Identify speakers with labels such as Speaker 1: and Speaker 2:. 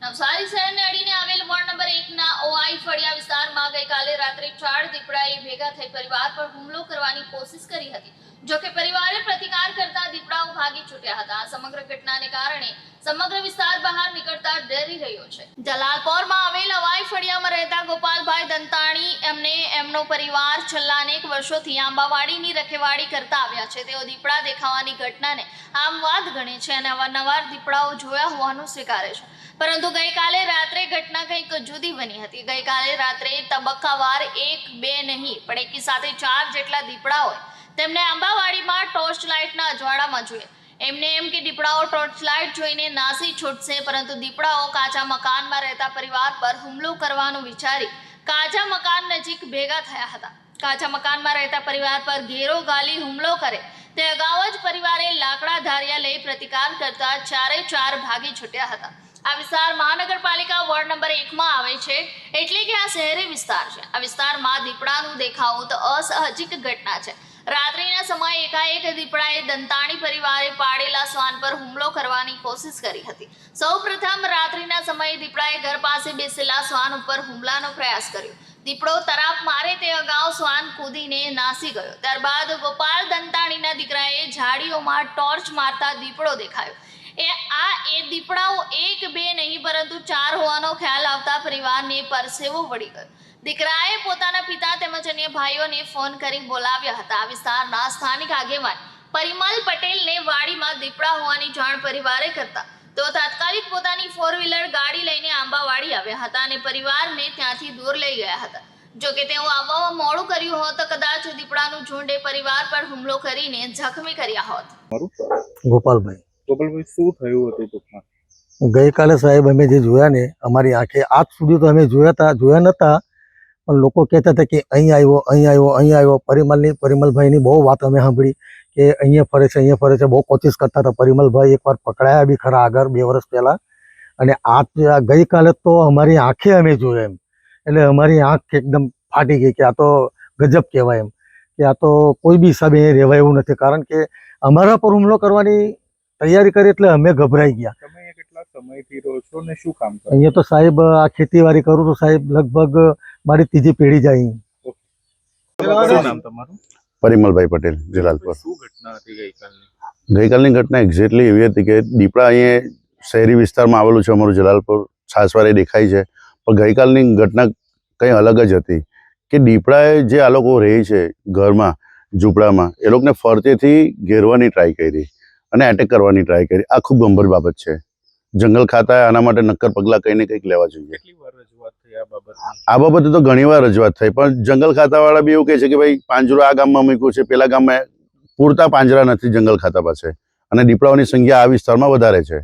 Speaker 1: નવસારી શહેરને અડીને આવેલ વોર્ડ નંબર એકના ઓઆઈ ફળિયા વિસ્તારમાં ગઈકાલે રાત્રે ચાર દીપડાએ ભેગા થઈ પરિવાર પર હુમલો કરવાની કોશિશ કરી હતી. જો કે પરિવારે પ્રતિકાર કરતા દીપડાઓ ભાગી છૂટ્યા હતા. સમગ્ર ઘટનાને કારણે સમગ્ર વિસ્તાર બહાર નીકળતા ડરી રહ્યો છે. જલાલપોરમાં આવેલ હવાઈ ફળિયામાં રહેતા ગોપાલભાઈ દંતાણી એમને એમનો પરિવાર છેલ્લા અનેક વર્ષોથી આંબાવાડીની રખેવાળી કરતા આવ્યા છે. તેઓ દીપડા દેખાવાની ઘટનાને આમ વાત ગણે છે અને અવારનવાર દીપડાઓ જોયા હોવાનું સ્વીકારે છે. પરંતુ ગઈકાલે રાત્રે ઘટના કંઈક જુદી બની હતી. ગઈકાલે રાત્રે તબક્કાવાર એક, બે નહીં, પણ એકી સાથે ચાર જેટલા દીપડાઓએ તેમને આંબાવાડીમાં ટોર્ચ લાઇટના અજવાળામાં જોઈએ. એમને એમ કે દીપડાઓ ટોર્ચ લાઇટ જોઈને નાસી છૂટશે, પરંતુ દીપડાઓ કાચા મકાનમાં રહેતા પરિવાર પર હુમલો કરવાનું વિચારી કાચા મકાન નજીક ભેગા થયા હતા. કાચા મકાનમાં રહેતા પરિવાર પર ઘેરો ગાલી હુમલો કરે. તે અગાઉ જ પરિવારે લાકડા ધારિયા લઈ પ્રતિકાર કરતા ચારે ચાર ભાગી છૂટ્યા હતા. આ વિસ્તાર મહાનગરપાલિકા વોર્ડ નંબર એકમાં આવે છે, એટલે કે આ શહેરી વિસ્તાર છે. આ વિસ્તારમાં દીપડાનું દેખાવું તો અસહજિક ઘટના છે. રાત્રિના સમયે એકાએક દીપડાએ દંતાણી પરિવારે પાડેલા શ્વાન પર હુમલો કરવાની કોશિશ કરી હતી. સૌ પ્રથમ રાત્રિના સમયે દીપડાએ ઘર પાસે બેસેલા શ્વાન ઉપર હુમલાનો પ્રયાસ કર્યો. દીપડો તરાપ મારે તે અગાઉ શ્વાન કૂદીને નાસી ગયો. ત્યારબાદ ગોપાલ દંતાણીના દીકરાએ ઝાડીઓમાં ટોર્ચ મારતા દીપડો દેખાયો. એ આ એ દીપડાઓ એક બે નહીં પરંતુ ચાર હોવાનો ખ્યાલ આવતા પરિવારને પરસેવો વળી ગયો. દીકરાએ પોતાના પિતા તેમજ અન્ય ભાઈઓને ફોન કરી બોલાવ્યા હતા. આ વિસ્તારના સ્થાનિક આગેવાન પરિમલ પટેલને વાડીમાં દીપડા હોવાની જાણ પરિવારે કરતા તો તાત્કાલિક પોતાની ફોર વ્હીલર ગાડી લઈને આંબાવાડી આવ્યા હતા અને પરિવારને ત્યાંથી દૂર લઈ ગયા હતા. જો કે તેઓ આવવામાં મોડું કર્યું હોત તો કદાચ દીપડાનું ઝુંડે પરિવાર પર હુમલો કરીને જખમી કર્યા હોત.
Speaker 2: ગોપાલભાઈ.
Speaker 3: ગોપાલભાઈ શું થયું હતું ટૂંકમાં?
Speaker 2: ગઈકાલે સાહેબ અમે જે જોયા ને, અમારી આંખે આજ સુધી તો અમે જોયા હતા જોયા નતા, પણ લોકો કહેતા હતા કે અહીં આવ્યો અહીં આવ્યો અહીં આવ્યો. પરિમલની, પરિમલભાઈની બહુ વાત અમે સાંભળી કે અહીંયા ફરે છે, અહીંયા ફરે છે. બહુ કોશિશ કરતા હતા. પરિમલભાઈ એકવાર પકડાયા બી ખરા આગળ, બે વર્ષ પહેલાં. અને આ ગઈકાલે તો અમારી આંખે અમે જોયા એમ. એટલે અમારી આંખ એકદમ ફાટી ગઈ કે આ તો ગજબ કહેવાય એમ. કે આ તો કોઈ બી હિસાબે રહેવાય એવું નથી. કારણ કે અમારા પર હુમલો કરવાની તૈયારી કરી એટલે અમે ગભરાઈ ગયા.
Speaker 3: તમે અહીંયા કેટલા સમયથી રહો છો ને શું કામ કરો
Speaker 2: અહીંયા તો સાહેબ આ ખેતીવાડી કરું તો સાહેબ લગભગ મારી ત્રીજી પેઢી જાય.
Speaker 3: નામ તમારું?
Speaker 4: પરિમલભાઈ પટેલ જલાલપુર.
Speaker 3: શું ઘટના હતી ગઈકાલની?
Speaker 4: ગઈકાલની ઘટના એક્ઝેક્ટલી એવી હતી કે દીપડા અહીંયા શહેરી વિસ્તારમાં આવેલું છે અમારું જલાલપુર. છાસવારે દેખાય છે. પણ ગઈકાલની ઘટના કંઈ અલગ જ હતી કે દીપડાએ જે આ લોકો રહે છે ઘરમાં ઝૂંપડામાં એ લોકોને ફરતેથી ઘેરવાની ટ્રાય કરી. અને એટેક કરવાની ટ્રાય કરી. આ ખૂબ ગંભીર બાબત છે. જંગલ ખાતાએ આના માટે નક્કર પગલાં કંઈ ને કંઈક લેવા જોઈએ. આ બાબતે તો ઘણીવાર રજૂઆત થઈ પણ જંગલ ખાતાવાળા બી એવું કહે છે કે ભાઈ પાંજરો આ ગામમાં મૂક્યું છે પેલા ગામમાં પૂરતા પાંજરા નથી જંગલ ખાતા પાસે. અને દીપડાઓની સંખ્યા આ વિસ્તારમાં વધારે છે.